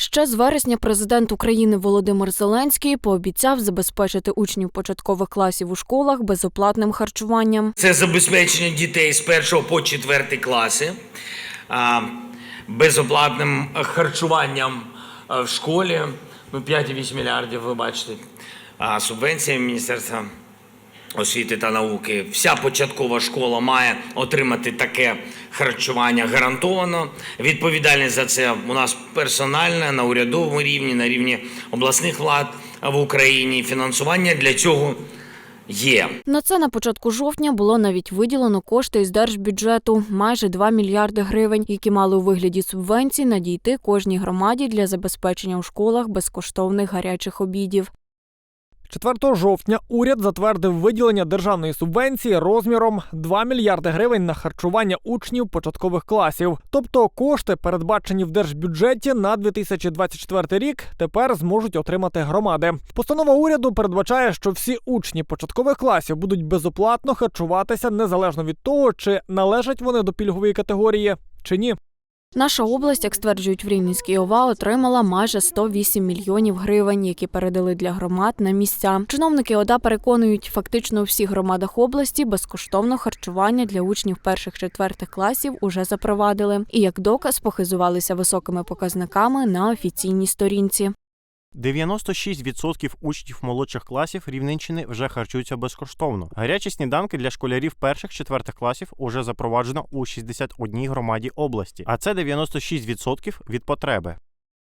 Ще з вересня президент України Володимир Зеленський пообіцяв забезпечити учнів початкових класів у школах безоплатним харчуванням. Це забезпечення дітей з 1 по 4 класи безоплатним харчуванням в школі. Ну, 5,8 мільярдів, ви бачите. Субвенція Міністерства освіти та науки. Вся початкова школа має отримати таке харчування гарантовано. Відповідальність за це у нас персональна на урядовому рівні, на рівні обласних влад в Україні. Фінансування для цього є. На це на початку жовтня було навіть виділено кошти із держбюджету майже 2 мільярди гривень, які мали у вигляді субвенцій надійти кожній громаді для забезпечення у школах безкоштовних гарячих обідів. 4 жовтня уряд затвердив виділення державної субвенції розміром 2 мільярди гривень на харчування учнів початкових класів. Тобто кошти, передбачені в держбюджеті на 2024 рік, тепер зможуть отримати громади. Постанова уряду передбачає, що всі учні початкових класів будуть безоплатно харчуватися незалежно від того, чи належать вони до пільгової категорії чи ні. Наша область, як стверджують в Рівненській ОВА, отримала майже 108 мільйонів гривень, які передали для громад на місця. Чиновники ОДА переконують, фактично у всіх громадах області безкоштовно харчування для учнів перших-четвертих класів уже запровадили. І як доказ похизувалися високими показниками на офіційній сторінці. 96% учнів молодших класів Рівненщини вже харчуються безкоштовно. Гарячі сніданки для школярів перших-четвертих класів уже запроваджено у 61 громаді області, а це 96% від потреби.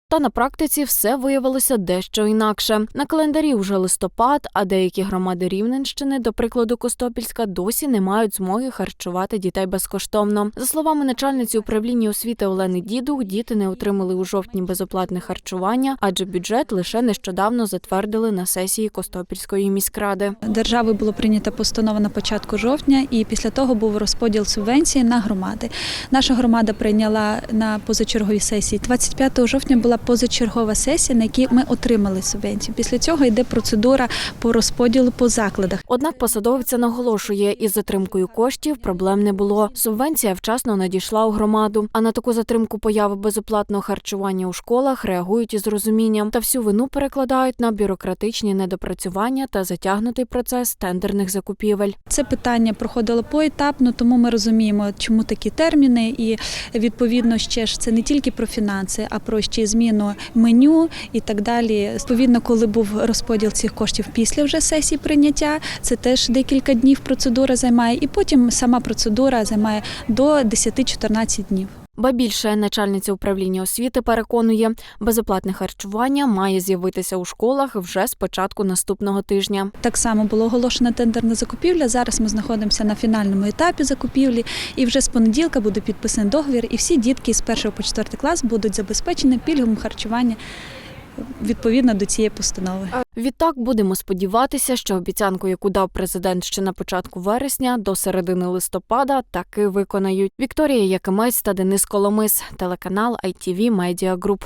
Та на практиці все виявилося дещо інакше. На календарі вже листопад, а деякі громади Рівненщини, до прикладу Костопільська, досі не мають змоги харчувати дітей безкоштовно. За словами начальниці управління освіти Олени Дідух, діти не отримали у жовтні безоплатне харчування, адже бюджет лише нещодавно затвердили на сесії Костопільської міськради. Державою було прийнята постанова на початку жовтня, і після того був розподіл субвенції на громади. Наша громада прийняла на позачерговій сесії. 25 жовтня була позачергова сесія, на якій ми отримали субвенцію. Після цього йде процедура по розподілу по закладах. Однак посадовиця наголошує, із затримкою коштів проблем не було. Субвенція вчасно надійшла у громаду. А на таку затримку появи безоплатного харчування у школах реагують із розумінням та всю вину перекладають на бюрократичні недопрацювання та затягнутий процес тендерних закупівель. Це питання проходило поетапно, тому ми розуміємо, чому такі терміни, і відповідно ще ж це не тільки про фінанси, а про ще й зміну меню і так далі. Відповідно, коли був розподіл цих коштів після вже сесії прийняття, це теж декілька днів процедура займає, і потім сама процедура займає до 10-14 днів. Ба більше начальниця управління освіти переконує, безоплатне харчування має з'явитися у школах вже з початку наступного тижня. Так само було оголошено тендерна закупівля. Зараз ми знаходимося на фінальному етапі закупівлі, і вже з понеділка буде підписаний договір, і всі дітки з 1 по 4 клас будуть забезпечені пільговим харчуванням відповідно до цієї постанови. Відтак будемо сподіватися, що обіцянку, яку дав президент ще на початку вересня, до середини листопада таки виконають. Вікторія Якимець та Денис Коломис, телеканал ITV Media Group.